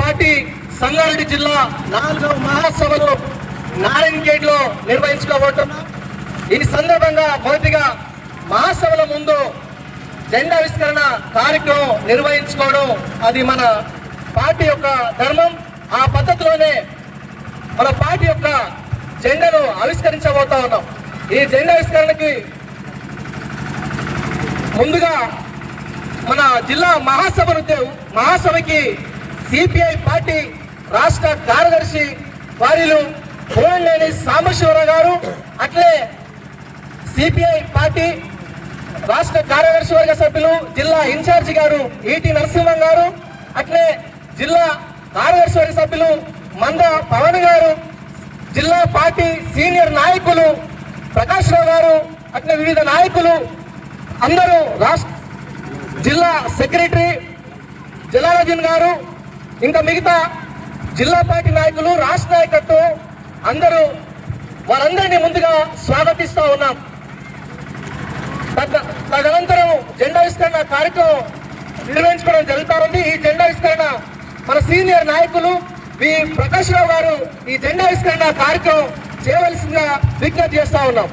Party Sangareddy జిల్లా నాలుగవ మహాసభలు నారాయణగేట్లో నిర్వహించుకోబోతున్నాం ఈ సందర్భంగా మొదటిగా మహాసభల ముందు జెండా ఆవిష్కరణ కార్యక్రమం నిర్వహించుకోవడం అది మన పార్టీ యొక్క ధర్మం. ఆ పద్ధతిలోనే మన పార్టీ యొక్క జెండాను ఆవిష్కరించబోతా ఉన్నాం. ఈ జెండా ఆవిష్కరణకి ముందుగా మన జిల్లా మహాసభను మహాసభకి సిపిఐ పార్టీ రాష్ట్ర కార్యదర్శి వారిలు కోరంలేని సాంబశివరావు గారు అట్లే సిపిఐ పార్టీ రాష్ట్ర కార్యదర్శి వర్గ సభ్యులు జిల్లా ఇన్ఛార్జి గారు ఈటి నరసింహం గారు అట్లే జిల్లా కార్యదర్శి వర్గ సభ్యులు మంద పవన్ గారు జిల్లా పార్టీ సీనియర్ నాయకులు ప్రకాష్ రావు గారు అట్లే వివిధ నాయకులు అందరూ రాష్ట్ర జిల్లా సెక్రటరీ జలాలజన్ గారు ఇంకా మిగతా జిల్లా పార్టీ నాయకులు రాష్ట్ర నాయకత్వం అందరూ వారందరినీ ముందుగా స్వాగతిస్తూ ఉన్నాం. తద- తదనంతరం జెండా విస్తరణ కార్యక్రమం నిర్వహించుకోవడం జరుగుతూ ఉంది ఈ జెండా విస్తరణ మన సీనియర్ నాయకులు వి. ప్రకాష్ రావు గారు ఈ జెండా విస్తరణ కార్యక్రమం చేయవలసిందిగా విజ్ఞప్తి చేస్తా ఉన్నాం.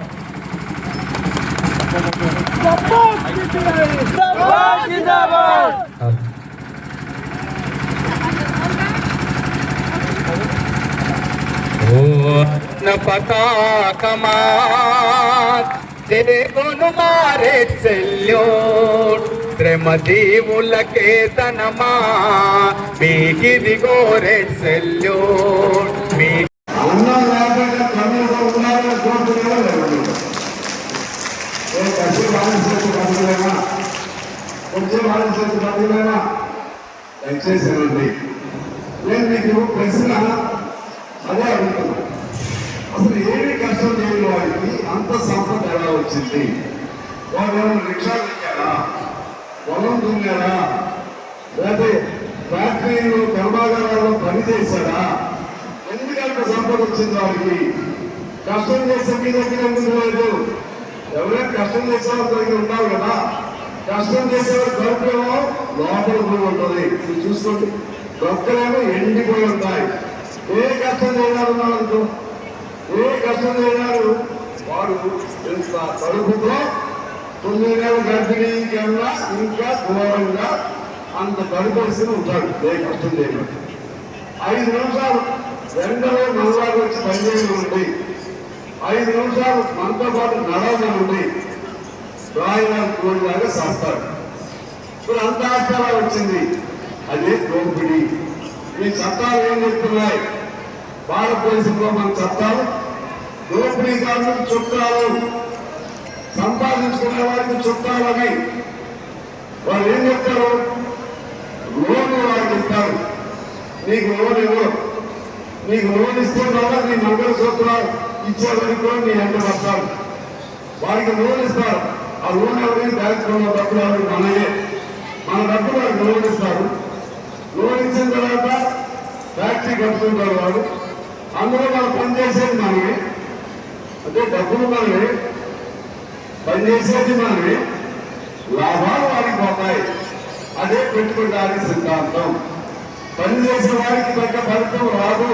न పతాకమా దేవును మారే సెల్యూట్ శ్రమ దీవులకే తనమా మీకిదిగో రెడ్ సెల్యూట్ మీ నేను మీకు ప్రశ్న అదే అడుగుతున్నాను అసలు ఏమి కష్టం లేని వారికి అంత సంపద ఎలా వచ్చింది? వాళ్ళు ఏమైనా రిక్షాలు ఎక్కారా పొలం దున్నారా లేకపోతే ఫ్యాక్టరీలో కర్మాగారాల్లో పని చేశారా ఎందుకంత సంపద వచ్చింది వారికి కష్టం చేసే మీ దగ్గర ఎందుకు లేదు? ఎవరైనా కష్టం చేసే వాళ్ళ దగ్గర ఉన్నావు కదా. కష్టం చేసేవారు కడుపులో లోపల పోయి ఉంటుంది. మీరు చూసుకోండి. డొక్కలేమో ఎండిపోయి ఉంటాయి. ఏ కష్టం చేయడారు అనుకో. ఏ కష్టం చేయడారు వాడు ఎంత కడుపుతో తొమ్మిది నెలల గర్భిణీ కన్నా ఇంకా దూరంగా అంత కడుపరిసి ఉంటాడు ఏ కష్టం చేయడం ఐదు నిమిషాలు ఎండలో మనలాగా వచ్చి పనిచేయడం ఉంది ఐదు నిమిషాలు మనతో పాటు నడవడం ఉంది రాయలా కోడిలాగా చేస్తాడు ఇప్పుడు అంత ఆచారా వచ్చింది. అదే దోపిడి. ఈ చట్టాలు ఏం చెప్తున్నాయి? భారతదేశంలో మన చట్టాలు దోపిడీ చుట్టాలు సంపాదించుకునే వారికి చుట్టాలని వాళ్ళు ఏం చెప్తారు? లోన్ వారికి ఇస్తారు. నీకు లోన్ ఇవ్వరు నీకు లోన్ ఇస్తున్నా నీ మంగళ సూత్రాలు ఇచ్చేవారికి కూడా నీ ఎంత వస్తారు వారికి లోన్ ఇస్తారు. ఆ లోన్ ఎవరికి? బ్యాంక్లో డబ్బులు ఎవరికి? మనయే. మన డబ్బులు వారికి లోన్ ఇస్తారు. లోన్ ఇచ్చిన తర్వాత ఫ్యాక్టరీ కట్టుకుంటారు వాడు అందులో వాళ్ళు పనిచేసేది మనమే అంటే డబ్బులు మనమే పని చేసేది మనమే లాభాలు వారికి పోతాయి అదే పెట్టుబడిదారి సిద్ధాంతం. పని చేసే వారికి తగ్గ ఫలితం రాదు.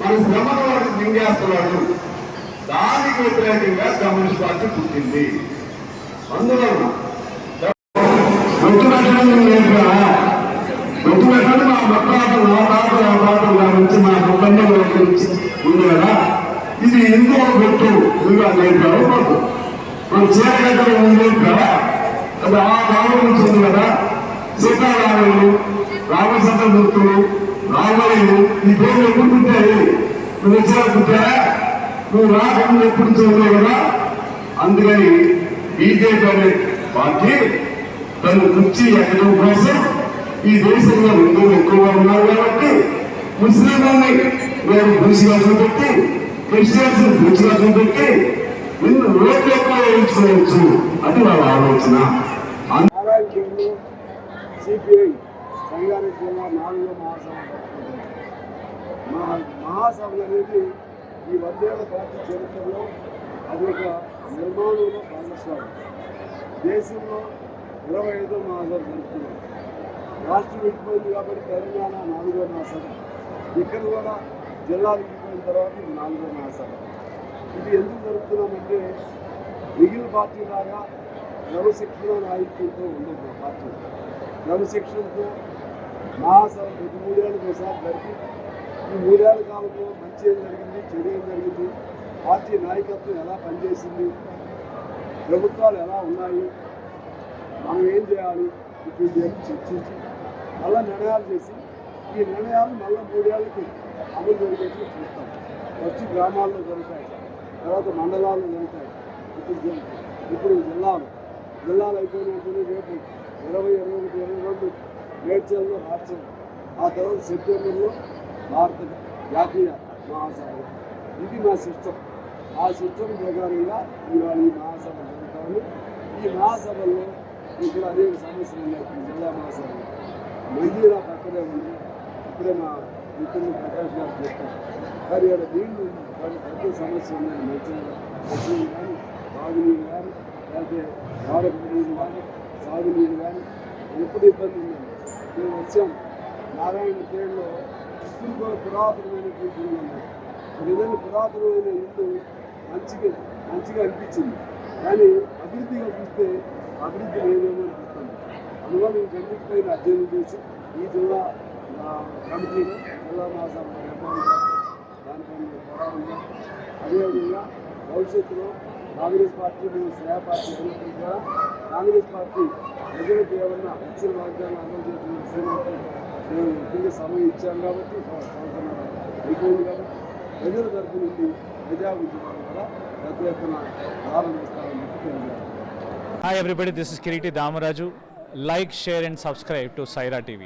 మన శ్రమను వారికి మింగేస్తున్నాడు. దానికి వ్యతిరేకంగా కమ్యూనిస్ట్ పార్టీ పుట్టింది. అందులో మా మొత్తం నా తాత నా తాత నుంచి మా కుటుంబం గురించి ఇది హిందూ గుర్తు ఇదిగా లేదు కదా మాకు మన చీరగడ్డలు ఉంది కదా? అది ఆ రాముల నుంచి ఉంది కదా? సీతారాములు రామచంద్ర గుర్తులు రామయ్యలు ఈ పేర్లు ఎప్పుడు పుట్టాయి? నువ్వు వచ్చిన పుట్టారా నువ్వు రాకుండా ఎప్పుడు చూడలేవు కదా? అందుకని బీజేపీ అనే పార్టీ తను కుర్చీ ఎక్కడం కోసం ఈ దేశంలో హిందువులు ఎక్కువగా ఉన్నారు కాబట్టి ముస్లింలని మేము బూసిగా చూపెట్టి క్రిస్టియన్స్ బూసిగా పెట్టి నిన్ను రోడ్లు ఎక్కువ వేయించుకోవచ్చు అది వాళ్ళ ఆలోచన. నారాయణ సిపిఐ సంగారెడ్డి జిల్లా నాలుగో మహాసభ. మహా మహాసభలు అనేది ఈ వందేళ్ళ పార్టీ చరిత్రలో అది ఒక నిర్మాణంలో భాగస్వామి దేశంలో ఇరవై ఐదో మహాసభ జరుగుతుంది. రాష్ట్రం విడిపోయింది కాబట్టి తెలంగాణ నాలుగో మహాసభ. ఇక్కడ కూడా జిల్లాలు అయిపోయిన తర్వాత ఇది నాలుగో మాసాలు ఇది ఎందుకు జరుపుతున్నామంటే మిగిలిన పార్టీ లాగా క్రమశిక్షణ నాయకులతో ఉండదు మా పార్టీ. క్రమశిక్షణతో మహాసభ ప్రతి మూడేళ్ళకి ఒకసారి జరిగి ఈ మూడేళ్ళ కాలంలో మంచి ఏం జరిగింది చెడు ఏం జరిగింది పార్టీ నాయకత్వం ఎలా పనిచేసింది ప్రభుత్వాలు ఎలా ఉన్నాయి మనం ఏం చేయాలి ఇటువంటి చర్చించి మళ్ళీ నిర్ణయాలు చేసి ఈ నిర్ణయాలు మళ్ళీ మూడేళ్ళకి అమలు జరిగేట్లు చూస్తాం వచ్చి గ్రామాల్లో జరుగుతాయి. తర్వాత మండలాల్లో జరుగుతాయి. ఇప్పుడు ఇప్పుడు జిల్లాలు. జిల్లాలు అయిపోయినప్పుడు రేపు ఇరవై ఇరవై ఒకటి ఇరవై రెండు మేడ్చల్లో రాష్ట్రం. ఆ తర్వాత సెప్టెంబర్లో భారత జాతీయ మహాసభ. ఇది మా సిస్టమ్ ఆ సిస్టమ్ ప్రకారంగా ఇవాళ ఈ మహాసభ జరుగుతాము ఈ మహాసభల్లో ఇక్కడ అనేక సమస్యలు ఉన్నాయి. జిల్లా మహాసభలో మందిరా పక్కనే ఉంది. ఇప్పుడే మా మిత్రులు ప్రకాష్ గారు చెప్పారు మరి ఇక్కడ నీళ్ళు వాళ్ళు పెద్ద సమస్య ఉన్నాయి మంచిగా మంచినీళ్ళు కానీ తాగునీళ్ళు కానీ లేకపోతే వాడక నీళ్ళు కానీ సాగునీళ్ళు కానీ ఎప్పుడు ఇబ్బంది ఉన్నాయి మేము వచ్చాం. నారాయణ పేరులో ఇంకో కూడా పురాతనమైనటువంటి ఇల్లు ఉన్నాయి. నిజంగా పురాతనమైన ఇల్లు మంచిగా మంచిగా అనిపించింది. కానీ అభివృద్ధిగా చూస్తే అభివృద్ధి లేదేమో అనిపిస్తుంది. అందువల్ల వీటన్నిటిపైన అధ్యయనం చేసి ఈ జిల్లా ఆ, కమిటీలో మాసం నిర్మాణంగా దానిపైన అదేవిధంగా భవిష్యత్తులో కాంగ్రెస్ పార్టీ మేము శ్రేయ పార్టీ అభివృద్ధి ద్వారా కాంగ్రెస్ పార్టీ ప్రజలకు ఏమన్నా ఇచ్చిన వాగ్దానం అమలు చేసిన విషయంలో మేము ఎక్కువగా సమయం ఇచ్చాం కాబట్టి సంవత్సరం అయిపోయింది కాబట్టి ప్రజల తరపు నుండి ప్రజా ఉద్యమాలు కూడా పెద్ద ఎత్తున ప్రారంభిస్తామని చెప్పి తెలియజేస్తాం Hi everybody, this is Kiriti Damaraju. Like, share and subscribe to Saira TV.